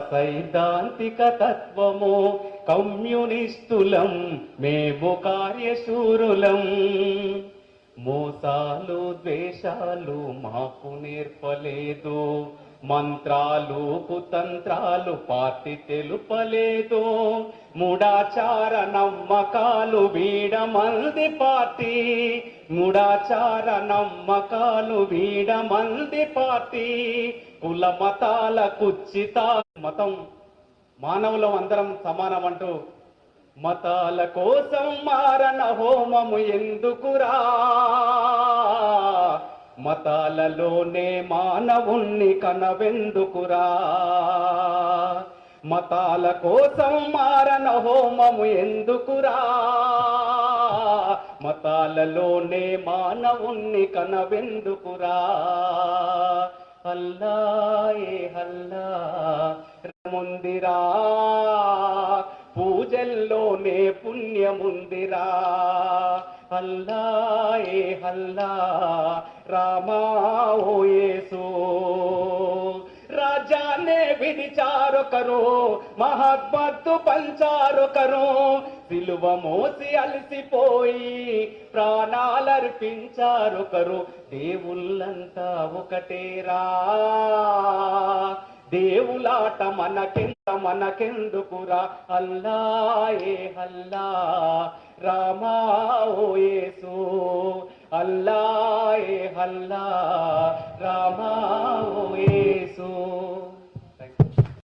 సైద్ధాంతిక తత్వము కమ్యూనిస్తులం మేము కార్యశూరులం. మోసాలు ద్వేషాలు మాకు నేర్పలేదు. మంత్రాలు కుతంత్రాలు పార్టీ తెలుపలేదు. మూడాచార నమ్మకాలు వీడమంది పార్టీ. మూడాచార నమ్మకాలు వీడమంది పార్టీ. కుల మతాల కుచ్చిత మతం మానవులం అందరం సమానం అంటూ మతాల కోసం మారణ హోమము ఎందుకురా? మతాలలోనే మానవుణ్ణి కనవెందుకురా? మతాల కోసం మారణ హోమము ఎందుకురా? మతాలలోనే మానవుణ్ణి కనవెందుకురా? అల్లా ఏ హల్లా? ముందిరా పూజల్లోనే పుణ్యముందిరా. అల్లా ఏ హల్లా? రామా ఓ యేసు విడిచారొకరు మహబ్బత్తు పంచారొకరు. సిలువ మోసి అలసిపోయి ప్రాణాలర్పించారొకరు. దేవుళ్ళంతా ఒకటేరా. దేవులాట మనకెంత మనకెందుకురా? అల్లా ఏ హల్లా రామా ఓ యేసు. అల్లా ఏ హల్లా రామా